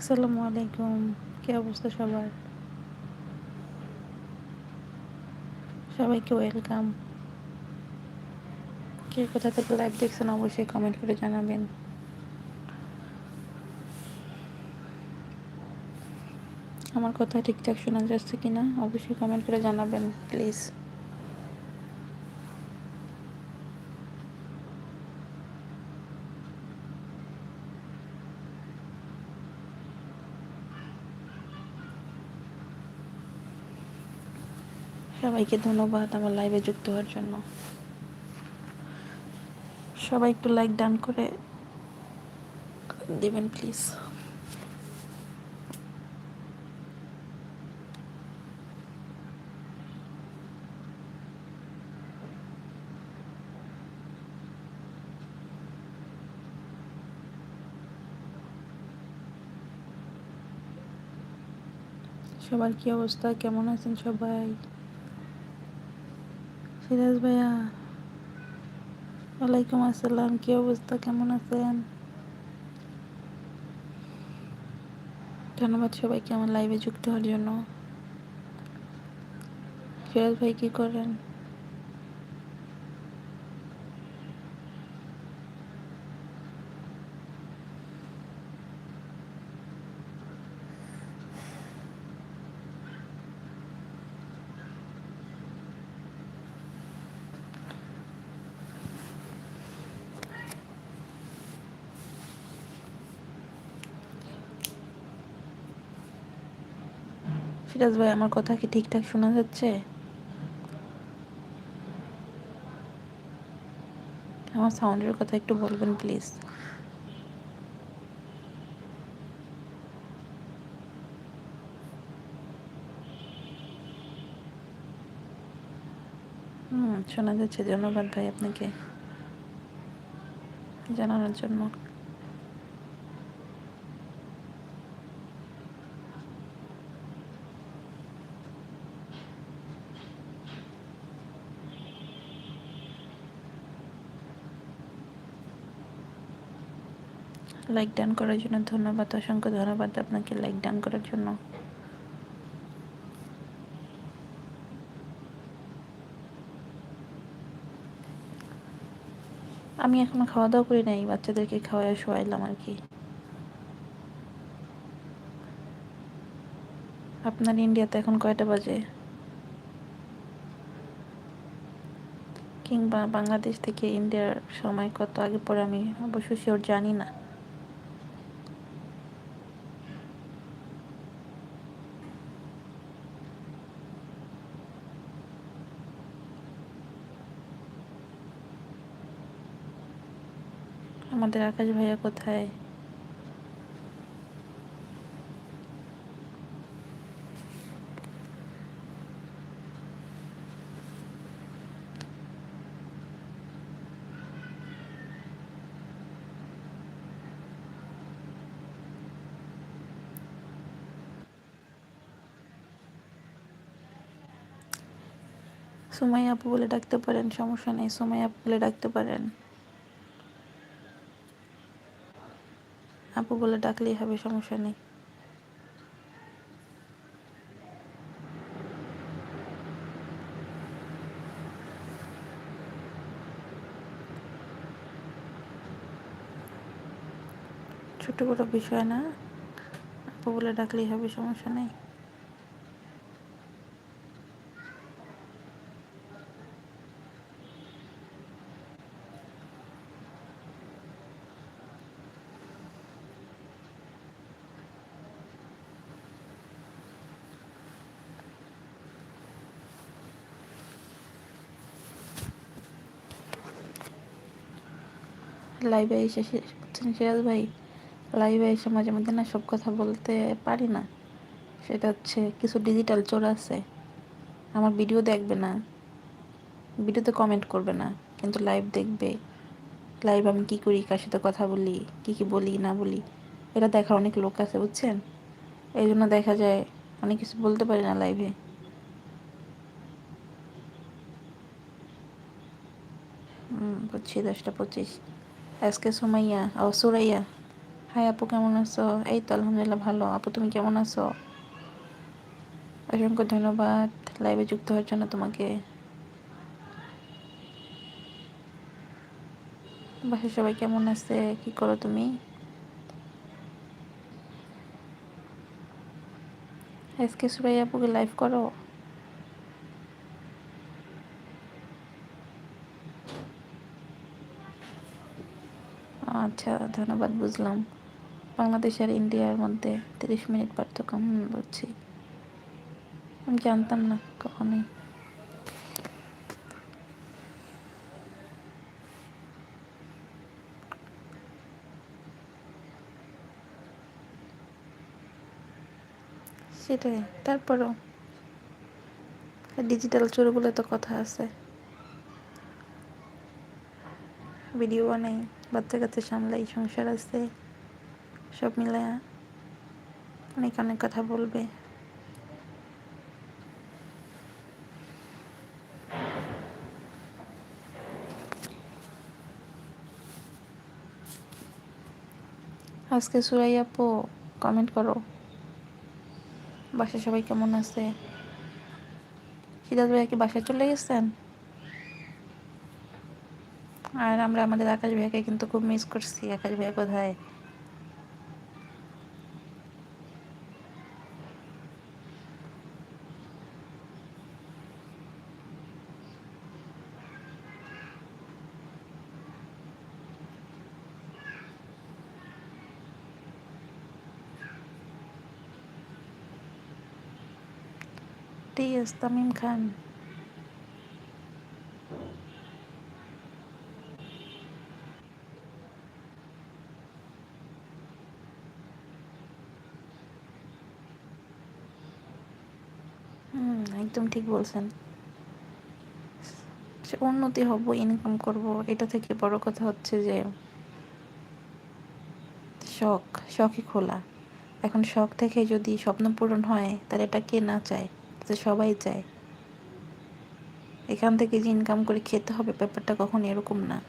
আসসালামু আলাইকুম। কি অবস্থা সবার? সবাইকে ওয়েলকাম। কে কোথা থেকে লাইভ দেখছেন অবশ্যই কমেন্ট করে জানাবেন। আমার কথা ঠিকঠাক শোনা যাচ্ছে কিনা অবশ্যই কমেন্ট করে জানাবেন প্লিজ সবাইকে ধন্যবাদ আমার লাইভে যুক্ত হওয়ার জন্য। সবাই একটু লাইক ডান করে দেবেন প্লিজ সবার কি অবস্থা? কেমন আছেন সবাই? সিরাজ ভাইয়া। ওয়ালাইকুম আসসালাম, কি অবস্থা? কেমন আছেন? ধন্যবাদ সবাইকে আমার লাইভে যুক্ত হওয়ার জন্য। ফিরাজ ভাই, কি করেন? ফিরাজ ভাই, আমার কথা কি ঠিকঠাক শোনা যাচ্ছে? আমার সাউন্ডের কথা একটু বলবেন, প্লিজ। হুম, শোনা যাচ্ছে। ধন্যবাদ ভাই আপনাকে জানানোর জন্য। লাইক ডান করার জন্য ধন্যবাদ, অসংখ্য ধন্যবাদ আপনাকে লাইক ডান করার জন্য। আমি এখনও খাওয়া দাওয়া করি নাই, বাচ্চাদেরকে খাওয়াই শোয়াইলাম আর কি। আপনার ইন্ডিয়াতে এখন কয়টা বাজে? কিংবা বাংলাদেশ থেকে ইন্ডিয়ার সময় কত আগে পরে আমি অবশ্য শিওর জানি না। আমাদের আকাশ ভাইয়া কোথায়? সুমাই আপু বলে ডাকতে পারেন, সমস্যা নেই সুমাই আপু বলে ডাকতে পারেন। আপু বলে ডাকলেই হবে, সমস্যা নেই। ছোট বড় বিষয় না আপু বলে ডাকলেই হবে, সমস্যা নেই। লাইভে এসে বুঝছেন সিরাজ ভাই লাইভে এসে মাঝে মধ্যে না সব কথা বলতে পারি না। সেটা হচ্ছে কিছু ডিজিটাল চোর আছে, আমার ভিডিও দেখবে না ভিডিওতে কমেন্ট করবে না, কিন্তু লাইভ দেখবে। লাইভ আমি কি করি, কার সাথে কথা বলি, কি কি বলি, না বলি, এটা দেখার অনেক লোক আছে, বুঝছেন? এই জন্য দেখা যায় অনেক কিছু বলতে পারি না লাইভে বুঝছি দশটা পঁচিশ। আজকে সুমাইয়া ও সুরাইয়া হাই আপু, কেমন আছো? এই তো আলহামদুলিল্লাহ ভালো। আপু, তুমি কেমন আছো? অসংখ্য ধন্যবাদ। লাইভে যুক্ত হওয়ার জন্য তোমাকে। বাসায় সবাই কেমন আছে? কি করো তুমি? আজকে সুরাইয়া আপুকে লাইভ করো? আচ্ছা ধন্যবাদ, বুঝলাম। বাংলাদেশ আর ইন্ডিয়ার মধ্যে তিরিশ মিনিট পার্থক্য বুঝছি। আমি জানতাম না কখনোই। সেটাই, তারপরও ডিজিটাল চোর বলে তো কথা আছে। ভিডিও বানাই বাচ্চা কাচ্চা সামলাই সংসার আছে, সব মিলে অনেক অনেক কথা বলবে। আজকে সুরাই আপু কমেন্ট করো। বাসায় সবাই কেমন আছে? সিরাজ ভাইয়া কি বাসায় চলে গেছেন? আর আমরা আমাদের আকাশ ভাইয়াকে কিন্তু খুব মিস করছি। আকাশ ভাইয়া কোথায়? টিএস তামিম খান হুম একদম ঠিক বলছেন। উন্নতি হব ইনকাম করব, এটা থেকে বড় কথা হচ্ছে যে শখ, শখই খোলা। এখন শখ থেকে যদি স্বপ্ন পূরণ হয়, তাহলে এটা কে না চায়? তো সবাই চায়। এখান থেকে যে ইনকাম করে খেতে হবে, ব্যাপারটা কখন এরকম না।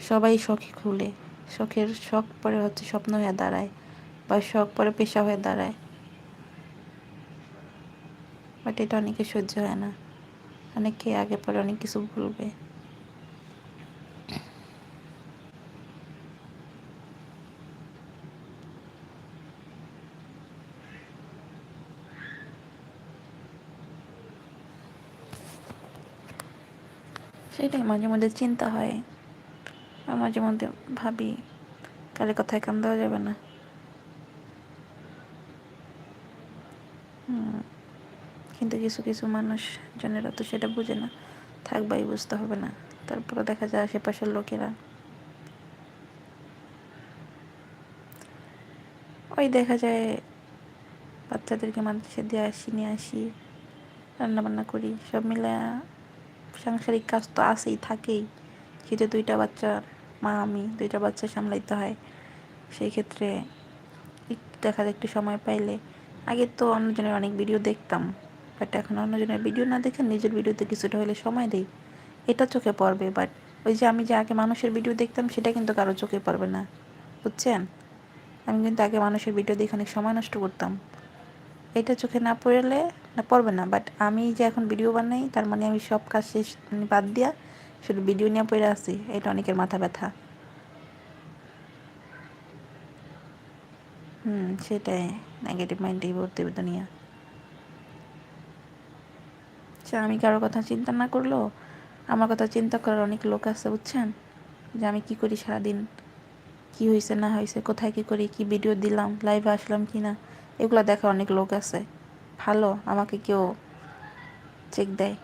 সবাই শখই খুলে। শখের, শখ পরে হচ্ছে স্বপ্ন হয়ে দাঁড়ায়, বা শখ পরে পেশা হয়ে দাঁড়ায়। বাট এটা অনেকে সহ্য হয় না। অনেকে আগে পরে অনেক কিছু ভুলবে সেটাই মাঝে মধ্যে চিন্তা হয়। আর মাঝে মধ্যে ভাবি কালে কথায় কান দেওয়া যাবে না হুম কিন্তু কিছু কিছু মানুষ জনেরা তো সেটা বুঝে না। থাকবাই বুঝতে হবে না। তারপরে দেখা যায় আশেপাশের লোকেরা। ওই দেখা যায় বাচ্চাদেরকে মাদ্রাসা দিয়ে আসি, নিয়ে আসি, রান্নাবান্না করি, সব মিলে সাংসারিক কাজ তো আছেই, থাকেই। কিন্তু দুইটা বাচ্চা, মা, আমি, দুইটা বাচ্চা সামলাইতে হয়। সেই ক্ষেত্রে দেখা যায় একটু সময় পাইলে। আগে তো অন্যজনের অনেক ভিডিও দেখতাম। বাট এখন অন্যজনের ভিডিও না দেখে নিজের ভিডিওতে কিছুটা হলে সময় দিই। এটা চোখে পড়বে বাট ওই যে আমি যে আগে মানুষের ভিডিও দেখতাম, সেটা কিন্তু কারও চোখে পড়বে না। বুঝছেন? আমি কিন্তু আগে মানুষের ভিডিও দেখে অনেক সময় নষ্ট করতাম। এটা চোখে না পড়লে না পড়বে না বাট আমি যে এখন ভিডিও বানাই, তার মানে আমি সব কাজ শেষ মানে বাদ দিয়া শুধু ভিডিও নিয়ে পড়ে আসি এটা অনেকের মাথা ব্যথা। হুম, সেটাই। নেগেটিভ মাইন্ডেই ভর্তি দুনিয়া। আচ্ছা আমি কারোর কথা চিন্তা না করলেও আমার কথা চিন্তা করার অনেক লোক আছে, বুঝছেন? যে আমি কি করি সারাদিন? কি হয়েছে না হয়েছে কোথায় কি করি? কি ভিডিও দিলাম? লাইভে আসলাম কি না এগুলো দেখা অনেক লোক আছে। ভালো, আমাকে কেউ চেক দেয়।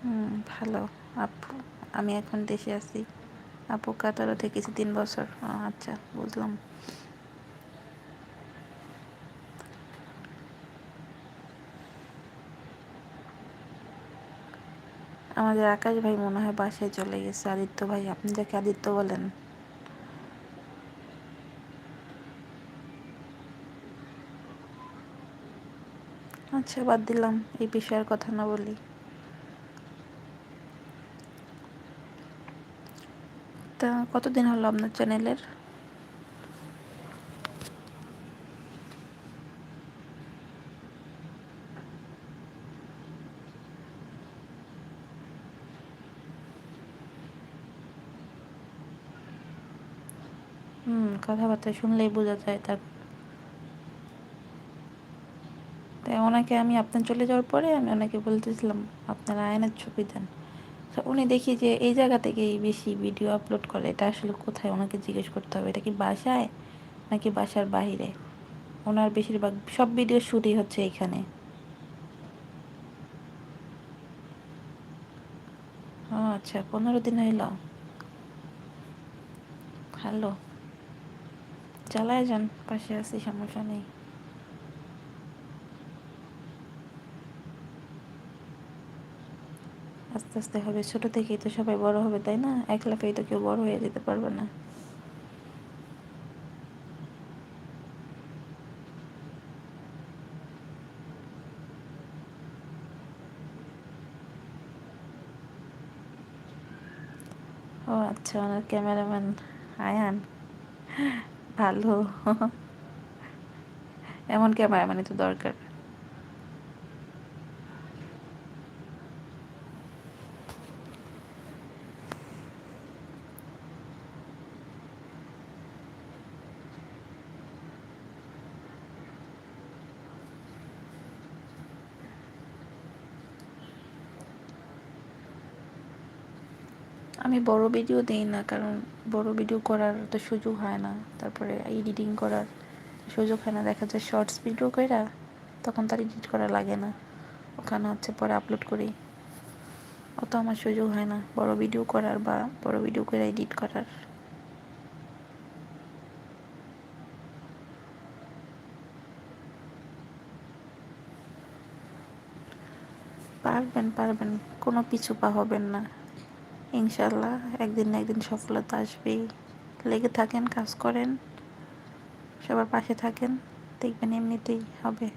হুম, ভালো। আপু, আমি এখন দেশে আছি। আপু কাতারও থেকেছি তিন বছর। আচ্ছা বুঝলাম। আমাদের আকাশ ভাই মনে হয় বাসায় চলে গেছে। আদিত্য ভাই, আপনি যাকে আদিত্য বলেন। আচ্ছা বাদ দিলাম। এই বিষয়ের কথা না বলি। তা কতদিন হলো আপনার চ্যানেলের কথাবার্তা শুনলেই বোঝা যায় তার। তাই ওনাকে আমি আপনার চলে যাওয়ার পরে আমি ওনাকে বলতেছিলাম, আপনার আয়নার ছবি দেন। তো উনি দেখি যে এই জায়গা থেকেই বেশি ভিডিও আপলোড করে, এটা আসলে কোথায় ওনাকে জিজ্ঞেস করতে হবে? এটা কি বাসায় নাকি বাসার বাইরে ওনার বেশিরভাগ সব ভিডিও শুটই হচ্ছে এখানে। আচ্ছা পনেরো দিন হইল। হ্যালো। চালায় যান, পাশে আছি, সমস্যা নেই। আস্তে আস্তে হবে, ছোট থেকেই তো সবাই বড় হবে, তাই না? এক লাফেই তো কেউ বড় হয়ে যেতে পারবে না। ও আচ্ছা ওনার ক্যামেরাম্যান আয়ান। ভালো। এমন ক্যামেরাম্যানই তো দরকার। আমি বড় ভিডিও দিই না, কারণ বড় ভিডিও করার তো সুযোগ হয় না। তারপরে এডিটিং করার সুযোগ হয় না। দেখা যায় শর্টস ভিডিও কইরা তখন তার এডিট করা লাগে না। ওখানে হচ্ছে পরে আপলোড করি। অত আমার সুযোগ হয় না, বড় ভিডিও করার বা বড় ভিডিও করে এডিট করার। পারবেন পারবেন, কোনো পিছু পা হবেন না। ইনশাল্লাহ একদিন না একদিন সফলতা আসবেই। লেগে থাকেন, কাজ করেন, সবার পাশে থাকেন, দেখবেন এমনিতেই হবে।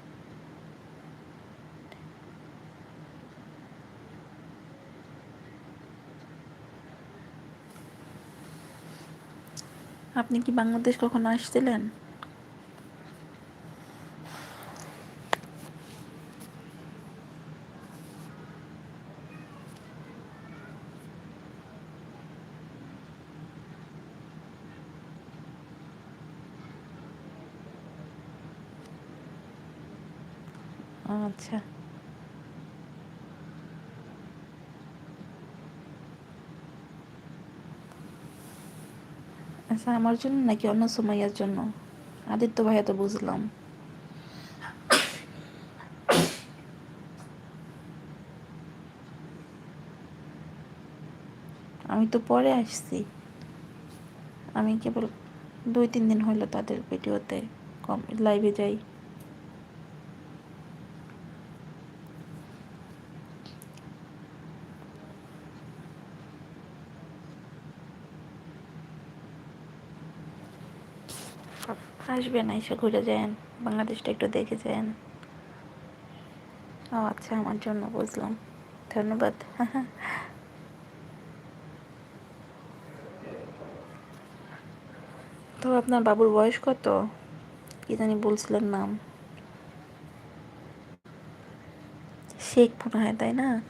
আপনি কি বাংলাদেশ কখনো আসছিলেন আচ্ছা আচ্ছা আমার জন্য নাকি অন্য সময়ের জন্য? আদিত্য ভাইয়া তো বুঝলাম। আমি তো পরে আসছি। আমি কেবল দুই তিন দিন হইল তাদের ভিডিওতে কম লাইভে যাই। আসবেন এসে ঘুরে যান। বাংলাদেশটা একটু দেখে যান। ও আচ্ছা আমার জন্য বুঝলাম। ধন্যবাদ। তো আপনার বাবুর বয়স কত? কি জানি বলছিলেন নাম। শেখ মনে হয় তাই না?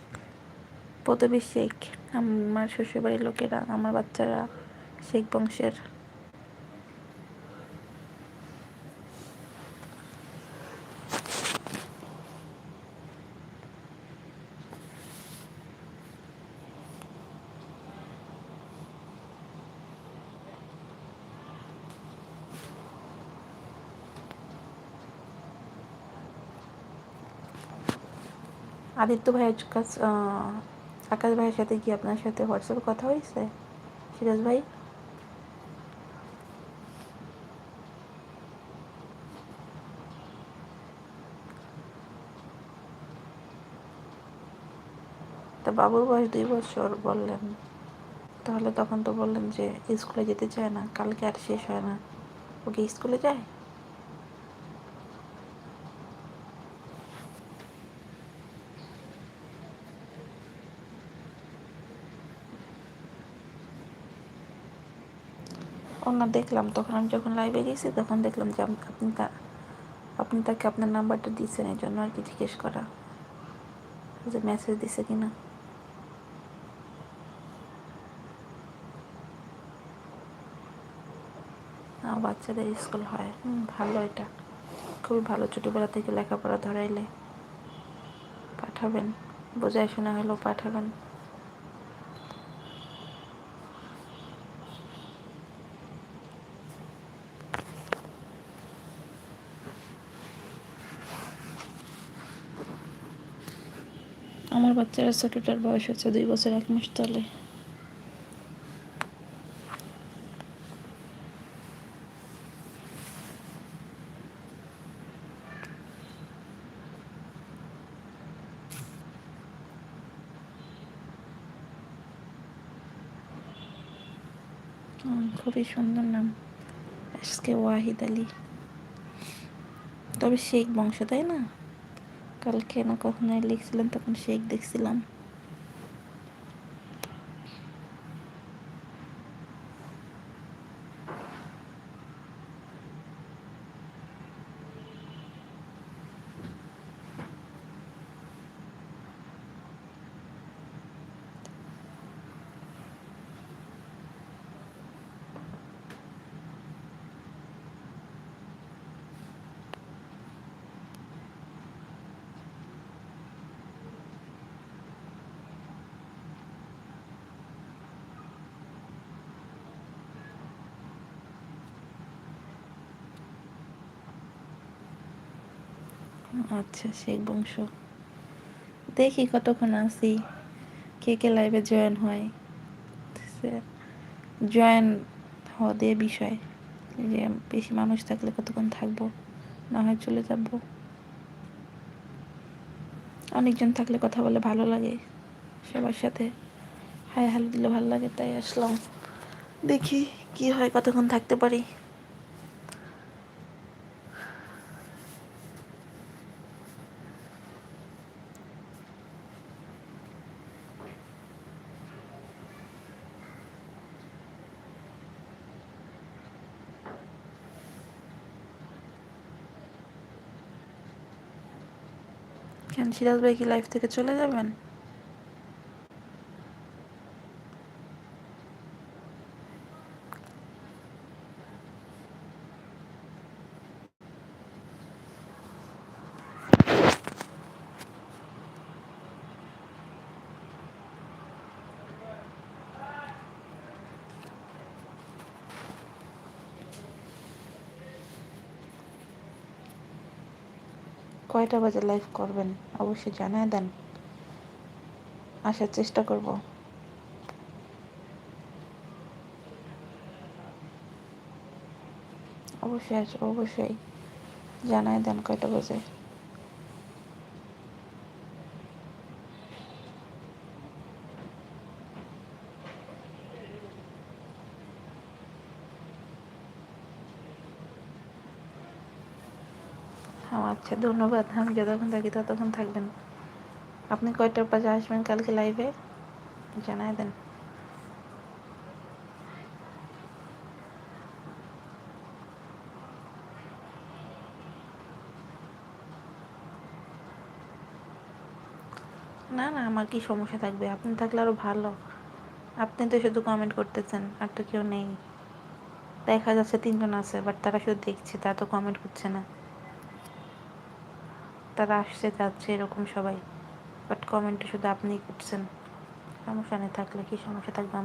পদবী শেখ। আমার শ্বশুরবাড়ির লোকেরা, আমার বাচ্চারা শেখ বংশের। আদিত্য ভাইয়ের কাছ আকাশ ভাইয়ের সাথে কি আপনার সাথে হোয়াটসঅ্যাপে কথা হয়েছে? সিরাজ ভাই? তা বাবুর বয়স দুই বছর বললেন। তাহলে তখন তো বললেন যে স্কুলে যেতে চায় না, কালকে আর শেষ হয় না। ওকে স্কুলে যায়? দেখলাম তখন আমি যখন লাইভে গেছি তখন দেখলাম যে আপনি তা আপনি তাকে আপনার নাম্বারটা দিচ্ছেন এই জন্য আর কি জিজ্ঞেস করা। যে মেসেজ দিছে কিনা। না বাচ্চাদের স্কুল হয়। হুম, ভালো এটা। খুবই ভালো ছোটোবেলা থেকে লেখাপড়া ধরাইলে। পাঠাবেন। বোঝায় শোনা হলেও পাঠাবেন আমার বাচ্চারা ছোটোটার বয়স হচ্ছে দুই বছর এক মাস তলে খুবই সুন্দর নাম আজকে ওয়াহিদ আলী। তবে শেখ বংশ, তাই না? কালকে না কখনো লিখছিলাম তখন শেখ দেখছিলাম। আচ্ছা শেখ বংশ। দেখি কতক্ষণ আসি কে কে লাইভে জয়েন হয়। জয়েন হওয়া দিয়ে বিষয়। যে বেশি মানুষ থাকলে কতক্ষণ থাকব? না হয় চলে যাব। অনেকজন থাকলে কথা বলে ভালো লাগে সবার সাথে। হাই হ্যালো দিলে ভালো লাগে, তাই আসলাম। দেখি কি হয়, কতক্ষণ থাকতে পারি। সিরাজ ভাই কি লাইফ থেকে চলে যাবেন? কয়টা বাজে লাইভ করবেন? অবশ্যই জানায় দেন। আসার চেষ্টা করব। অবশ্যই আসব অবশ্যই জানায় দেন কয়টা বাজে হ্যাঁ আচ্ছা ধন্যবাদ। আমি যতক্ষণ থাকি ততক্ষণ থাকবেন। আপনি কয়টার বাজে আসবেন কালকে লাইভে জানায় দেন। না না, আমার কি সমস্যা থাকবে? আপনি থাকলে আরও ভালো। আপনি তো শুধু কমেন্ট করতেছেন, আর তো কেউ নেই। দেখা যাচ্ছে তিনজন আছে বাট তারা শুধু দেখছে, তারা তো কমেন্ট করছে না। তারা আসছে, যাচ্ছে এরকম সবাই। বাট কমেন্টে শুধু আপনিই করছেন। সমস্যা নেই থাকলে কি সমস্যা থাকবে